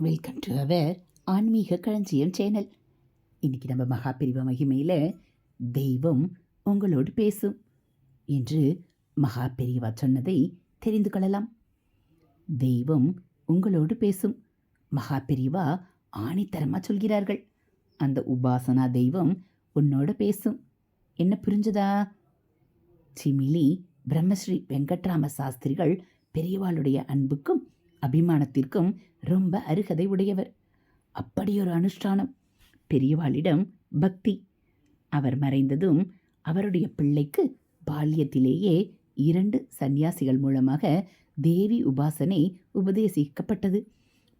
Welcome to our ஆன்மீக களஞ்சியம் channel இன்னைக்கு நம்ம மகாபிரிவ மகிமையில் தெய்வம் உங்களோடு பேசும் என்று மகா பெரியவா சொன்னதை தெரிந்து கொள்ளலாம். தெய்வம் உங்களோடு பேசும். மகாபெரிவா ஆணித்தரமாக சொல்கிறார்கள். அந்த உபாசனா தெய்வம் உன்னோட பேசும். என்ன புரிஞ்சுதா? சிமிலி பிரம்மஸ்ரீ வெங்கட்ராம சாஸ்திரிகள் பெரியவாளுடைய அன்புக்கும் அபிமானத்திற்கும் ரொம்ப அருகதை உடையவர். அப்படியொரு அனுஷ்டானம். பெரியவாளிடம் பக்தி. அவர் மறைந்ததும் அவருடைய பிள்ளைக்கு பால்யத்திலேயே இரண்டு சந்நியாசிகள் மூலமாக தேவி உபாசனை உபதேசிக்கப்பட்டது.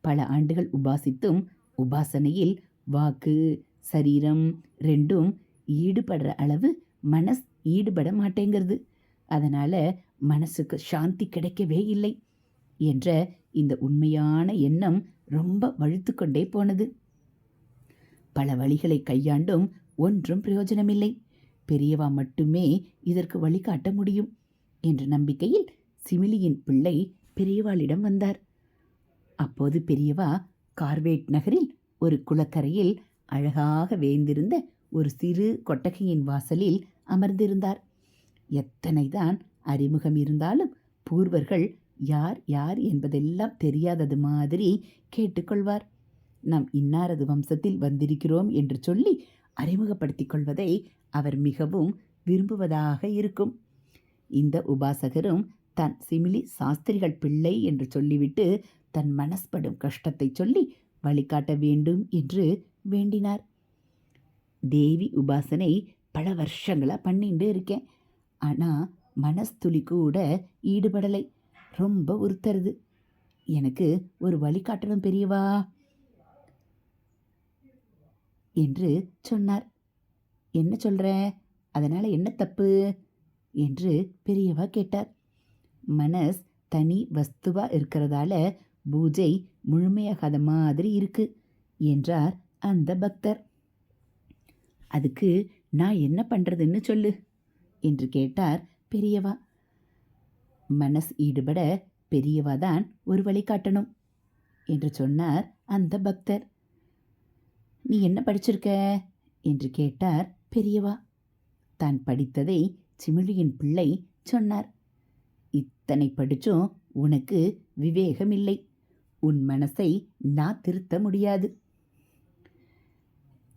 பல ஆண்டுகள் உபாசித்தும் உபாசனையில் வாக்கு சரீரம் ரெண்டும் ஈடுபடுற அளவு மனஸ் ஈடுபட மாட்டேங்கிறது. அதனால் மனசுக்கு சாந்தி கிடைக்கவே இல்லை. என்ற இந்த உண்மையான எண்ணம் ரொம்ப வழுத்து கொண்டே போனது. பல வழிகளை கையாண்டும் ஒன்றும் பிரயோஜனமில்லை. பெரியவா மட்டுமே இதற்கு வழிகாட்ட முடியும் என்ற நம்பிக்கையில் சிமிலியின் பிள்ளை பெரியவாளிடம் வந்தார். அப்போது பெரியவா கார்வேட் நகரில் ஒரு குளக்கரையில் அழகாக வேந்திருந்த ஒரு சிறு கொட்டகையின் வாசலில் அமர்ந்திருந்தார். எத்தனைதான் அறிமுகம் இருந்தாலும் பூர்வர்கள் யார் யார் என்பதெல்லாம் தெரியாதது மாதிரி கேட்டுக்கொள்வார். நாம் இன்னாரது வம்சத்தில் வந்திருக்கிறோம் என்று சொல்லி அறிமுகப்படுத்திக் கொள்வதை அவர் மிகவும் விரும்புவதாக இருக்கும். இந்த உபாசகரும் தன் சிமிலி சாஸ்திரிகள் பிள்ளை என்று சொல்லிவிட்டு தன் மனஸ்படும் கஷ்டத்தை சொல்லி வழிகாட்ட வேண்டும் என்று வேண்டினார். தேவி உபாசனை பல வருஷங்களாக பண்ணிட்டு இருக்கேன். ஆனால் மனஸ்துளி கூட ஈடுபடலை. ரொம்ப உறுத்தருது. எனக்கு ஒரு வழிகாட்டணும் பெரியவா? என்று சொன்னார். என்ன சொல்கிற அதனால் என்ன தப்பு? என்று பெரியவா கேட்டார். மனஸ் தனி வஸ்துவா இருக்கிறதால பூஜை முழுமையாகாத மாதிரி இருக்கு என்றார் அந்த பக்தர். அதுக்கு நான் என்ன பண்ணுறதுன்னு சொல்லு என்று கேட்டார் பெரியவா. மனஸ் ஈடுபட பெரியவா தான் ஒரு வழி காட்டணும் என்று சொன்னார் அந்த பக்தர். நீ என்ன படிச்சிருக்க? என்று கேட்டார் பெரியவா. தான் படித்ததை சிமிழியின் பிள்ளை சொன்னார். இத்தனை படிச்சும் உனக்கு விவேகம் இல்லை உன் மனசை நான் திருத்த முடியாது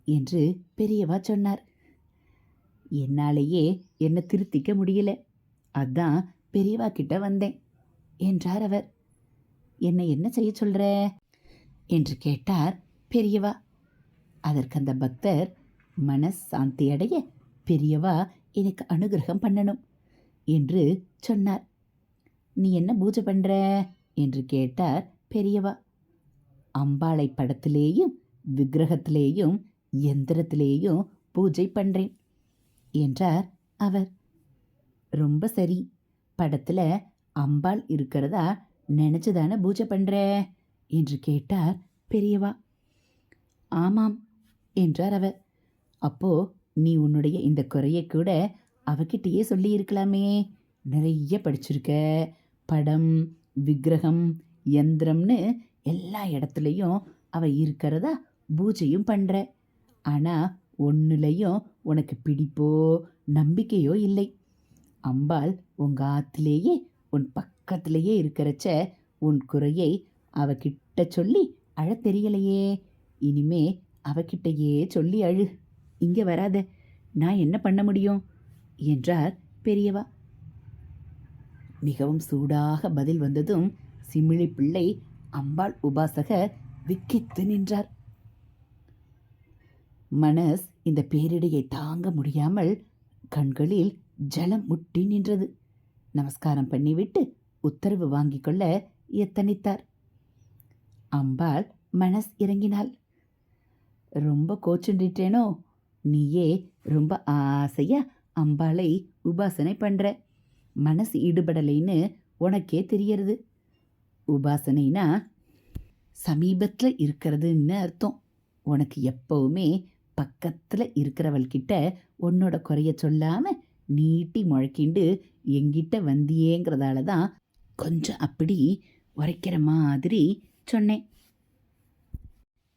என்று பெரியவா சொன்னார். என்னாலேயே என்னை திருத்திக்க முடியல. அதான் பெரியவா கிட்ட வந்தேன் என்றார் அவர். என்னை என்ன செய்ய சொல்கிற என்று கேட்டார் பெரியவா. அதற்கு அந்த பக்தர் மனசாந்தி அடைய பெரியவா எனக்கு அனுகிரகம் பண்ணணும் என்று சொன்னார். நீ என்ன பூஜை பண்ணுற என்று கேட்டார் பெரியவா. அம்பாளை படத்திலேயும் விக்கிரகத்திலேயும் எந்திரத்திலேயும் பூஜை பண்ணுறேன் என்றார் அவர். ரொம்ப சரி. படத்தில் அம்பாள் இருக்கிறதா நினச்சி தானே பூஜை பண்ணுற என்று கேட்டார் பெரியவா. ஆமாம் என்றார் அவர். அப்போ நீ உன்னுடைய இந்த குறையை கூட அவகிட்டயே சொல்லியிருக்கலாமே நிறைய படிச்சிருக்க. படம் விக்கிரகம் யந்திரம்னு எல்லா இடத்துலையும் அவ இருக்கிறதா பூஜையும் பண்ணுற ஆனால் ஒன்றுலையும் உனக்கு பிடிப்போ நம்பிக்கையோ இல்லை. அம்பாள் உங்க ஆத்திலேயே உன் பக்கத்திலேயே இருக்கிறச்ச உன் குறையை அவகிட்ட சொல்லி அழ தெரியலையே. இனிமே அவகிட்டையே சொல்லி அழு. இங்கே வராத நான் என்ன பண்ண முடியும்? என்றார் பெரியவா. மிகவும் சூடாக பதில் வந்ததும் சிமிழி பிள்ளை அம்பாள் உபாசகர் விக்கித்து நின்றார். மனஸ் இந்த பேரிடையை தாங்க முடியாமல் கண்களில் ஜலம் முட்டி நின்றது. நமஸ்காரம் பண்ணிவிட்டு உத்தரவு வாங்கிக் கொள்ள எத்தனித்தார்? அம்பாள் மனஸ் இறங்கினாள். ரொம்ப கோச்சுண்டிட்டேனோ நீயே ரொம்ப ஆசையா அம்பாளை உபாசனை பண்ற. மனசு ஈடுபடலைன்னு உனக்கே தெரியறது. உபாசனைனா சமீபத்தில் இருக்கிறதுன்னு அர்த்தம். உனக்கு எப்பவுமே பக்கத்தில் இருக்கிறவள்கிட்ட உன்னோட குறைய சொல்லாமல் நீட்டி முழக்கிண்டு எங்கிட்ட வந்தியேங்கிறதால தான் கொஞ்சம் அப்படி உரைக்கிற மாதிரி சொன்னேன்.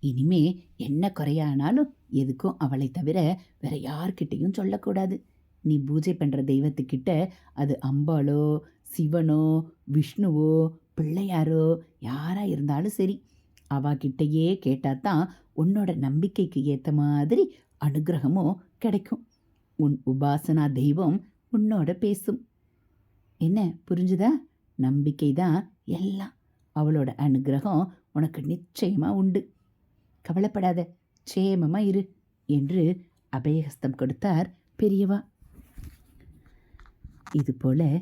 இனிமே என்ன குறையானாலும் எதுக்கும் அவளை தவிர வேற யார்கிட்டையும் சொல்லக்கூடாது. நீ பூஜை பண்ணுற தெய்வத்துக்கிட்ட அது அம்பாளோ சிவனோ விஷ்ணுவோ பிள்ளையாரோ யாராக இருந்தாலும் சரி. அவாகிட்டயே கேட்டால் தான் உன்னோட நம்பிக்கைக்கு ஏற்ற மாதிரி அனுகிரகமும் கிடைக்கும். உன் உபாசனா தெய்வம் உன்னோட பேசும். என்ன புரிஞ்சுதா? நம்பிக்கை தான் எல்லாம். அவளோட அனுகிரகம் உனக்கு நிச்சயமாக உண்டு. கவலைப்படாத சேமமாக இரு என்று அபயஹஸ்தம் கொடுத்தார் பெரியவா. இதுபோல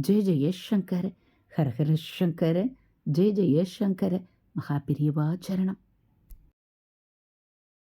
ஜெய ஜெயசங்கர ஹரஹர சங்கர ஜெய ஜெயசங்கர மகாபிரியவா சரணம்.